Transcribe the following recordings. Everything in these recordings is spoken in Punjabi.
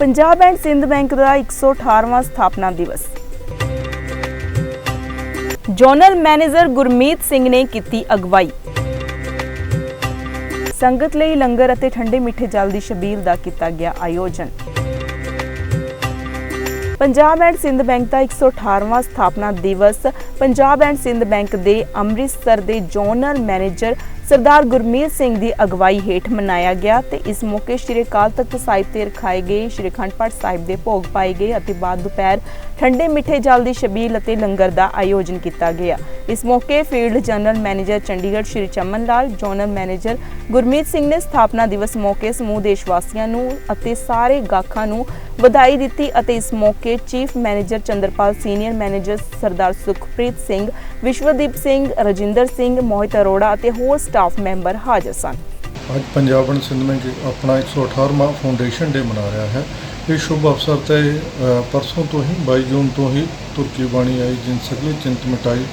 ਪੰਜਾਬ ਐਂਡ ਸਿੰਧ ਬੈਂਕ ਦਾ 118ਵਾਂ ਸਥਾਪਨਾ ਦਿਵਸ। ਜਨਰਲ ਮੈਨੇਜਰ ਗੁਰਮੀਤ ਸਿੰਘ ਨੇ ਕੀਤੀ ਅਗਵਾਈ। ਸੰਗਤ ਲਈ ਲੰਗਰ ਅਤੇ ਠੰਡੇ ਮਿੱਠੇ ਜਲ ਦੀ ਛਬੀਲ ਦਾ ਕੀਤਾ ਗਿਆ ਆਯੋਜਨ। ਪੰਜਾਬ ਐਂਡ ਸਿੰਧ ਬੈਂਕ ਦਾ 118ਵਾਂ ਸਥਾਪਨਾ ਦਿਵਸ ਪੰਜਾਬ ਐਂਡ ਸਿੰਧ ਬੈਂਕ ਦੇ ਅੰਮ੍ਰਿਤਸਰ ਦੇ ਜਨਰਲ ਮੈਨੇਜਰ ਸਰਦਾਰ ਗੁਰਮੀਤ ਸਿੰਘ ਦੀ ਅਗਵਾਈ ਹੇਠ ਮਨਾਇਆ ਗਿਆ ਤੇ ਇਸ ਮੌਕੇ ਸ਼੍ਰੀ ਅਕਾਲ ਤਖਤ ਸਾਹਿਬ ਤੇ ਰਖਾਏ ਗਏ, ਸ਼੍ਰੀ ਅਖੰਡ ਪਾਠ ਸਾਹਿਬ ਦੇ ਭੋਗ ਪਾਏ ਗਏ ਅਤੇ ਬਾਅਦ ਦੁਪਹਿਰ ਠੰਡੇ ਮਿੱਠੇ ਜਲ ਦੀ ਸ਼ਬੀਲ ਅਤੇ ਲੰਗਰ ਦਾ ਆਯੋਜਨ ਕੀਤਾ ਗਿਆ। ਇਸ ਮੌਕੇ field general manager Chandigarh Shri Chaman Lal, zonal manager Gurmeet Singh ਨੇ ਸਥਾਪਨਾ ਦਿਵਸ ਮੌਕੇ ਸਮੂਹ ਦੇਸ਼ ਵਾਸੀਆਂ ਨੂੰ ਅਤੇ ਸਾਰੇ ਗਾਹਕਾਂ ਨੂੰ ਵਧਾਈ ਦਿੱਤੀ ਅਤੇ ਇਸ ਮੌਕੇ chief manager Chandrapal, senior manager Sardar Sukhpreet Singh, Vishwadeep Singh, Rajinder Singh, Mohit Arora ਅਤੇ ਹੋਰ ਸਟਾਫ ਮੈਂਬਰ ਹਾਜ਼ਰ ਸਨ। ਅੱਜ ਪੰਜਾਬ ਸਿੰਧ ਬੈਂਕ ਆਪਣਾ 118ਵਾਂ ਫਾਊਂਡੇਸ਼ਨ ਡੇ ਮਨਾ ਰਿਹਾ ਹੈ। ਇਹ ਸ਼ੁਭ ਅਵਸਰ ਤੇ ਪਰਸੋਂ ਤੋਂ ਹੀ 22 ਜੂਨ ਤੋਂ ਹੀ ਤੁਰਕੀ ਬਾਣੀ ਆਈ, ਜਿਨ ਸਗਲੀ ਚਿੰਤ ਮਿਟਾਈ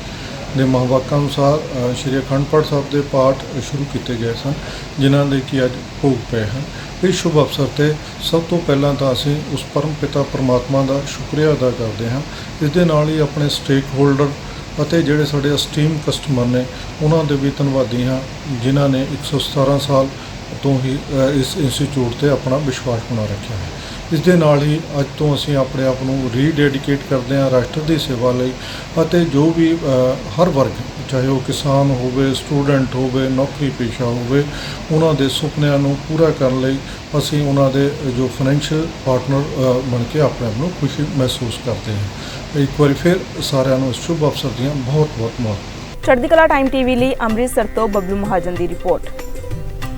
ਦੇ ਮਹਾਵਾਕਾਂ ਅਨੁਸਾਰ ਸ਼੍ਰੀ ਅਖੰਡ ਪਾਠ ਸਾਹਿਬ ਦੇ ਪਾਠ ਸ਼ੁਰੂ ਕੀਤੇ ਗਏ ਸਨ, ਜਿਨ੍ਹਾਂ ਦੇ ਕਿ ਅੱਜ ਭੋਗ ਪਏ ਹਨ। ਇਸ ਸ਼ੁਭ ਅਵਸਰ ਤੇ ਸਭ ਤੋਂ ਪਹਿਲਾਂ ਤਾਂ ਅਸੀਂ ਉਸ ਪਰਮ ਪਿਤਾ ਪਰਮਾਤਮਾ ਦਾ ਸ਼ੁਕਰੀਆ ਅਦਾ ਕਰਦੇ ਹਾਂ। ਇਸ ਦੇ ਨਾਲ ਹੀ ਆਪਣੇ ਸਟੇਕ ਹੋਲਡਰ ਅਤੇ ਜਿਹੜੇ ਸਾਡੇ ਅਸਟੀਮ ਕਸਟਮਰ ਨੇ, ਉਹਨਾਂ ਦੇ ਵੀ ਧੰਨਵਾਦੀ ਹਾਂ, ਜਿਨ੍ਹਾਂ ਨੇ 117 ਸਾਲ ਤੋਂ ਹੀ ਇਸ ਇੰਸਟੀਚਿਊਟ ਤੇ ਆਪਣਾ ਵਿਸ਼ਵਾਸ ਬਣਾ ਰੱਖਿਆ ਹੈ। ਇਸ ਦੇ ਨਾਲ ਹੀ ਅੱਜ ਤੋਂ ਅਸੀਂ ਆਪਣੇ ਆਪ ਨੂੰ ਰੀਡੈਡੀਕੇਟ ਕਰਦੇ ਹਾਂ ਰਾਸ਼ਟਰ ਦੀ ਸੇਵਾ ਲਈ ਅਤੇ ਜੋ ਵੀ ਹਰ ਵਰਗ, ਚਾਹੇ ਉਹ ਕਿਸਾਨ ਹੋਵੇ ਸਟੂਡੈਂਟ ਹੋਵੇ, ਨੌਕਰੀ ਪੇਸ਼ਾ ਹੋਵੇ, ਉਹਨਾਂ ਦੇ ਸੁਪਨਿਆਂ ਨੂੰ ਪੂਰਾ ਕਰਨ ਲਈ ਅਸੀਂ ਉਹਨਾਂ ਦੇ ਜੋ ਫਾਈਨੈਂਸ਼ੀਅਲ ਪਾਰਟਨਰ ਬਣ ਕੇ ਆਪਣੇ ਆਪ ਨੂੰ ਖੁਸ਼ੀ ਮਹਿਸੂਸ ਕਰਦੇ ਹਾਂ। ਇੱਕ ਵਾਰੀ ਫਿਰ ਸਾਰਿਆਂ ਨੂੰ ਇਸ ਸ਼ੁਭ ਅਵਸਰ ਦੀਆਂ ਬਹੁਤ ਬਹੁਤ ਮੁਬਾਰਕਾਂ। ਚੜ੍ਹਦੀ ਕਲਾ ਟਾਈਮ ਟੀਵੀ ਲਈ ਅੰਮ੍ਰਿਤਸਰ ਤੋਂ ਬਬਲੂ ਮਹਾਜਨ ਦੀ ਰਿਪੋਰਟ।